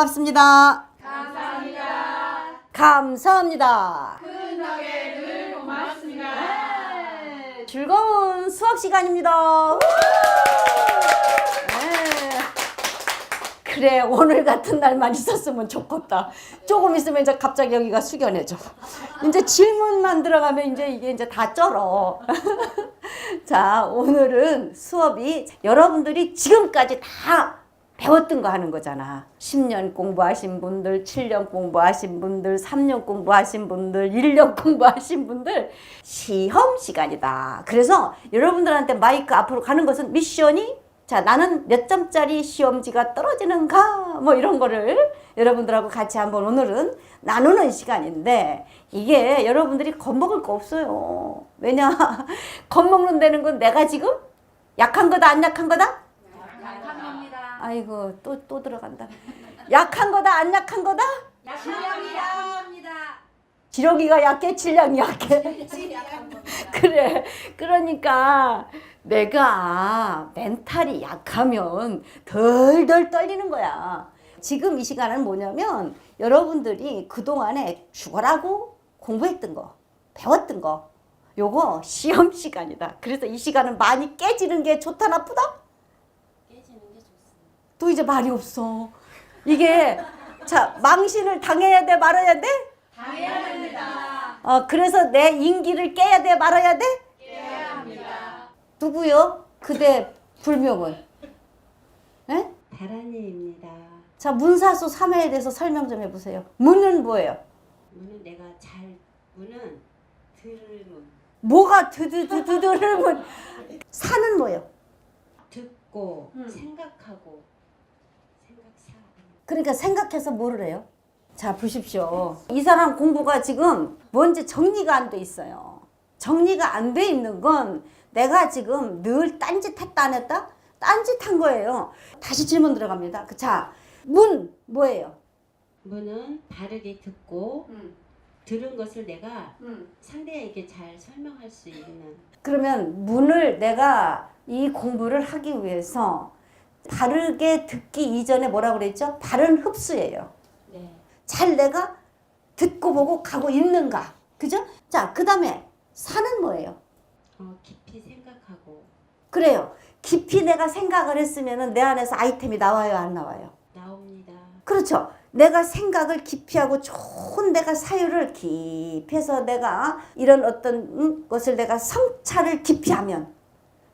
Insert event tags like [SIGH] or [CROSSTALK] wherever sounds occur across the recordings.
고맙습니다. 감사합니다. 감사합니다. 큰 덕에 늘 고맙습니다. 네, 즐거운 수학 시간입니다. 네. 그래 오늘 같은 날만 있었으면 좋겠다. 조금 있으면 이제 갑자기 여기가 숙연해져. 이제 질문만 들어가면 이제 이게 이제 다 쩔어. [LAUGHS] 자 오늘은 수업이 여러분들이 지금까지 다 배웠던 거 하는 거잖아. 10년 공부하신 분들, 7년 공부하신 분들, 3년 공부하신 분들, 1년 공부하신 분들 시험 시간이다. 그래서 여러분들한테 마이크 앞으로 가는 것은 미션이 자, 나는 몇 점짜리 시험지가 떨어지는가? 뭐 이런 거를 여러분들하고 같이 한번 오늘은 나누는 시간인데 이게 여러분들이 겁먹을 거 없어요. 왜냐? [LAUGHS] 겁먹는 데는 건 내가 지금 약한 거다, 안 약한 거다? 아이고 또 또 들어간다. 약한 거다 안 약한 거다? 약한 약합니다. 지렁이가 약해 질량이 약해. 그래. 그러니까 내가 멘탈이 약하면 덜덜 떨리는 거야. 지금 이 시간은 뭐냐면 여러분들이 그동안에 죽어라고 공부했던 거, 배웠던 거, 요거 시험 시간이다. 그래서 이 시간은 많이 깨지는 게 좋다 나쁘다? 또 이제 말이 없어. 이게 자 망신을 당해야 돼 말아야 돼? 당해야 됩니다. 어 그래서 내 인기를 깨야 돼 말아야 돼? 깨야 합니다. 누구요? 그대 불명은? 에? 다란이입니다. 자 문사수 3회에 대해서 설명 좀 해보세요. 문은 뭐예요? 문은 내가 잘 문은 들문 뭐가 드드드드드를 문? 사는 뭐예요? 듣고 음. 생각하고 그러니까 생각해서 뭐를 해요? 자 보십시오. 이 사람 공부가 지금 뭔지 정리가 안 돼 있어요. 정리가 안 돼 있는 건 내가 지금 늘 딴짓 했다 안 했다? 딴짓 한 거예요. 다시 질문 들어갑니다. 그 자, 문 뭐예요? 문은 바르게 듣고 들은 것을 내가 상대에게 잘 설명할 수 있는 그러면 문을 내가 이 공부를 하기 위해서 바르게 듣기 이전에 뭐라고 그랬죠? 바른 흡수예요. 네 잘 내가 듣고 보고 가고 있는가. 그죠? 자, 그 다음에 사는 뭐예요? 어, 깊이 생각하고 그래요. 깊이 내가 생각을 했으면 내 안에서 아이템이 나와요, 안 나와요? 나옵니다. 그렇죠. 내가 생각을 깊이 하고 좋은 내가 사유를 깊이 해서 내가 이런 어떤 음, 것을 내가 성찰을 깊이 하면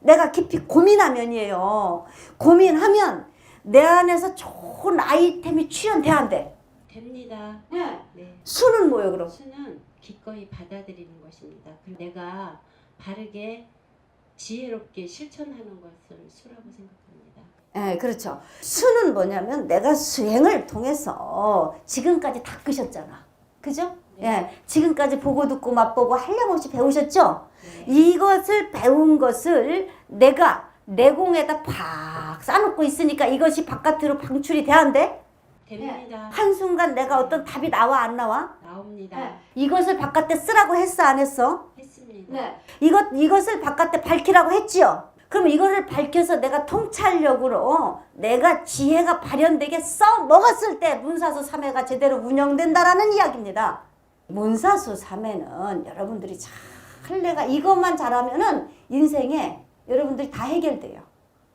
내가 깊이 고민하면이에요. 고민하면 내 안에서 좋은 아이템이 출현돼야 안 돼. 됩니다. 네. 네 수는 뭐예요, 그럼? 수는 기꺼이 받아들이는 것입니다. 그리고 내가 바르게 지혜롭게 실천하는 것을 수라고 생각합니다. 예, 그렇죠. 수는 뭐냐면 내가 수행을 통해서 지금까지 다 끄셨잖아. 그죠? 예, 지금까지 보고 듣고 맛보고 한량없이 배우셨죠? 네. 이것을 배운 것을 내가 내공에다 팍 싸놓고 있으니까 이것이 바깥으로 방출이 돼야 안 돼? 됩니다. 한순간 내가 어떤 답이 나와 안 나와? 나옵니다. 이것을 바깥에 쓰라고 했어 안 했어? 했습니다. 이것 이것을 바깥에 밝히라고 했지요. 그럼 이거를 밝혀서 내가 통찰력으로 내가 지혜가 발현되게 써 먹었을 때 문사수 3회가 제대로 운영된다라는 이야기입니다. 문사수 3회는 여러분들이 잘 내가 이것만 잘하면은 인생에 여러분들이 다 해결돼요.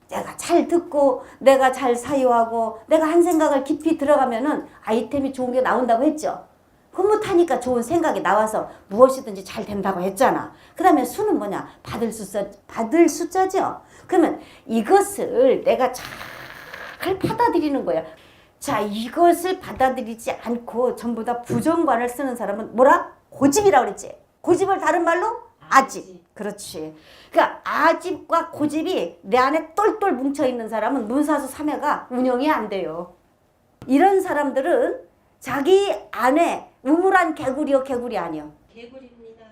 내가 잘 듣고 내가 잘 사유하고 내가 한 생각을 깊이 들어가면은 아이템이 좋은 게 나온다고 했죠. 흐뭇하니까 좋은 생각이 나와서 무엇이든지 잘 된다고 했잖아. 그 다음에 수는 뭐냐? 받을 숫자, 받을 숫자죠? 그러면 이것을 내가 잘 받아들이는 거야. 자, 이것을 받아들이지 않고 전부 다 부정관을 쓰는 사람은 뭐라? 고집이라고 그랬지. 고집을 다른 말로? 아집. 그렇지. 그러니까 아집과 고집이 내 안에 똘똘 뭉쳐 있는 사람은 문사수 3회가 운영이 안 돼요. 이런 사람들은 자기 안에 우물한 개구리요 개구리 아니요. 개구리입니다.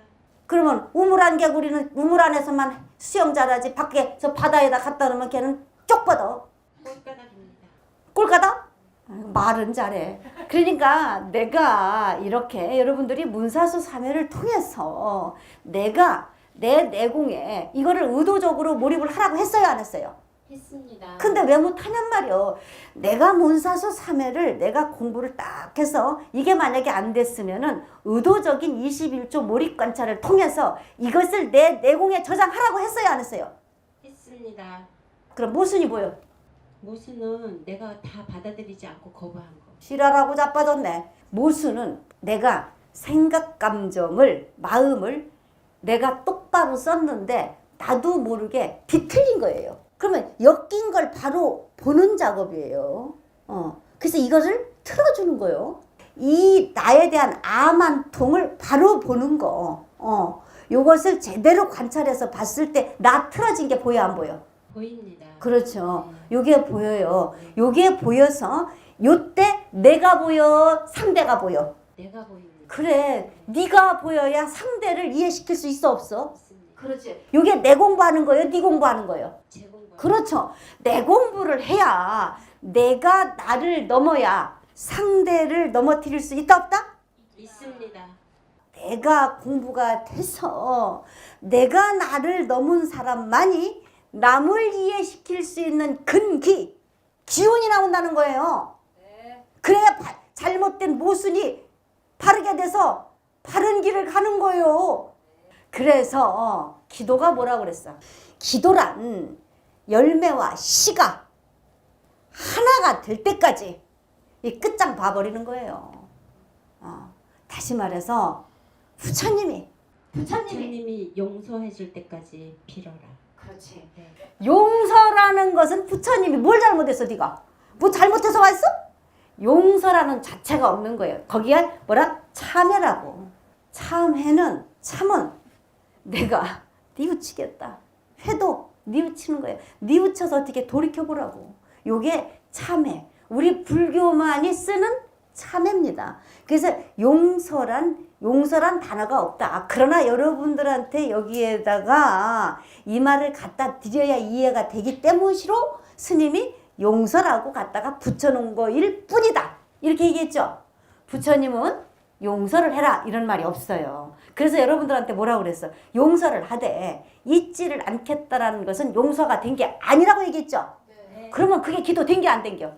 그러면 우물한 개구리는 우물 안에서만 수영 잘하지 밖에서 바다에다 갖다 놓으면 걔는 쪽 뻗어. 꼴가닥입니다. 꼴까다? 말은 잘해. 그러니까 내가 이렇게 여러분들이 문사수 3회를 통해서 내가 내 내공에 이거를 의도적으로 몰입을 하라고 했어요 안 했어요? 했습니다. 근데 왜 못하냔 말이요. 내가 문사수 3회를 내가 공부를 딱 해서 이게 만약에 안 됐으면은 의도적인 21조 몰입 관찰을 통해서 이것을 내 내공에 저장하라고 했어요, 안 했어요? 했습니다. 그럼 모순이 뭐요? 모순은 내가 다 받아들이지 않고 거부한 거. 실화라고 자빠졌네. 모순은 내가 생각, 감정을, 마음을 내가 똑바로 썼는데 나도 모르게 뒤틀린 거예요. 그러면 엮인 걸 바로 보는 작업이에요. 어. 그래서 이거를 틀어주는 거예요. 이 나에 대한 암한 통을 바로 보는 거. 어. 요것을 제대로 관찰해서 봤을 때 나 틀어진 게 보여 안 보여? 보입니다. 그렇죠. 요게 보여요. 요게 보여서 요때 내가 보여, 상대가 보여. 내가 보입니다. 그래, 네가 보여야 상대를 이해시킬 수 있어 없어? 그렇지. 요게 내 공부하는 거예요, 네 공부하는 거예요. 제 공부. 그렇죠. 내 공부를 해야 내가 나를 넘어야 상대를 넘어뜨릴 수 있다 없다? 있습니다. 내가 공부가 돼서 내가 나를 넘은 사람만이 남을 이해시킬 수 있는 근기, 기운이 나온다는 거예요. 그래야 바- 잘못된 모순이 바르게 돼서 바른 길을 가는 거예요. 그래서 기도가 뭐라고 그랬어? 기도란 열매와 씨가 하나가 될 때까지 이 끝장 봐버리는 거예요. 어, 다시 말해서 부처님이 부처님이 부처님이 용서해 줄 때까지 빌어라. 그렇지. 네. 용서라는 것은 부처님이 뭘 잘못했어 네가 뭐 잘못해서 왔어? 용서라는 자체가 없는 거예요. 거기에 뭐라 참회라고. 참회는 참은 내가 [LAUGHS] 뉘우치겠다. 회도 뉘우치는 거예요. 뉘우쳐서 어떻게 돌이켜 보라고. 요게 참회. 우리 불교만이 쓰는 참회입니다. 그래서 용서란 용서란 단어가 없다. 그러나 여러분들한테 여기에다가 이 말을 갖다 드려야 이해가 되기 때문이로 스님이 용서라고 갖다가 붙여놓은 거일 뿐이다. 이렇게 얘기했죠. 부처님은 용서를 해라 이런 말이 없어요. 그래서 여러분들한테 뭐라고 그랬어? 용서를 하되 잊지를 않겠다라는 것은 용서가 된 게 아니라고 얘기했죠. 그러면 그게 기도 된 게 안 된겨?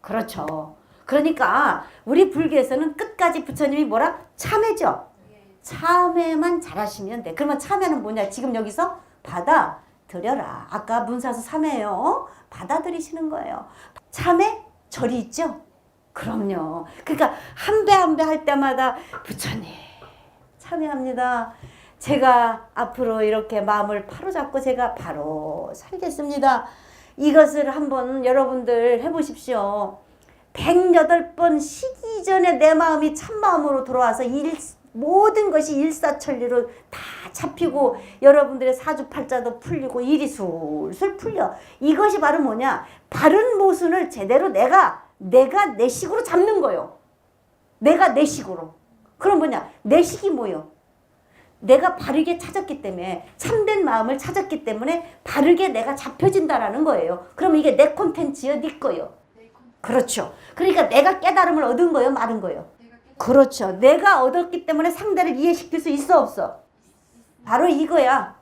그렇죠. 그러니까 우리 불교에서는 끝까지 부처님이 뭐라? 참회죠. 참회만 잘하시면 돼. 그러면 참회는 뭐냐? 지금 여기서 받아들여라. 아까 문사수 3회요. 받아들이시는 거예요. 참회 절이 있죠? 그럼요. 그러니까 한 배 한 배 할 때마다 부처님 참여합니다. 제가 앞으로 이렇게 마음을 바로잡고 제가 바로 살겠습니다. 이것을 한번 여러분들 해보십시오. 108번 쉬기 전에 내 마음이 참마음으로 돌아와서 일, 모든 것이 일사천리로 다 잡히고 여러분들의 사주팔자도 풀리고 일이 술술 풀려. 이것이 바로 뭐냐? 바른 모순을 제대로 내가 내가 내 식으로 잡는 거요. 내가 내 식으로. 그럼 뭐냐? 내 식이 뭐요? 내가 바르게 찾았기 때문에 참된 마음을 찾았기 때문에 바르게 내가 잡혀진다라는 거예요. 그럼 이게 내 콘텐츠요, 네 거요. 그렇죠. 그러니까 내가 깨달음을 얻은 거요, 마른 거요. 그렇죠. 내가 얻었기 때문에 상대를 이해시킬 수 있어 없어? 바로 이거야.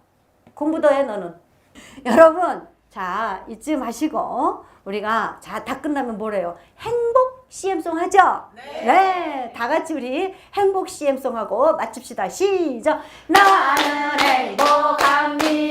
공부 더 해 너는. [LAUGHS] 여러분, 자 이쯤 하시고 우리가 자 다 끝나면 뭐래요? 행복 CM송 하죠? 네. 다 같이 우리 행복 CM송 하고 마칩시다. 시작. 나는 행복합니다.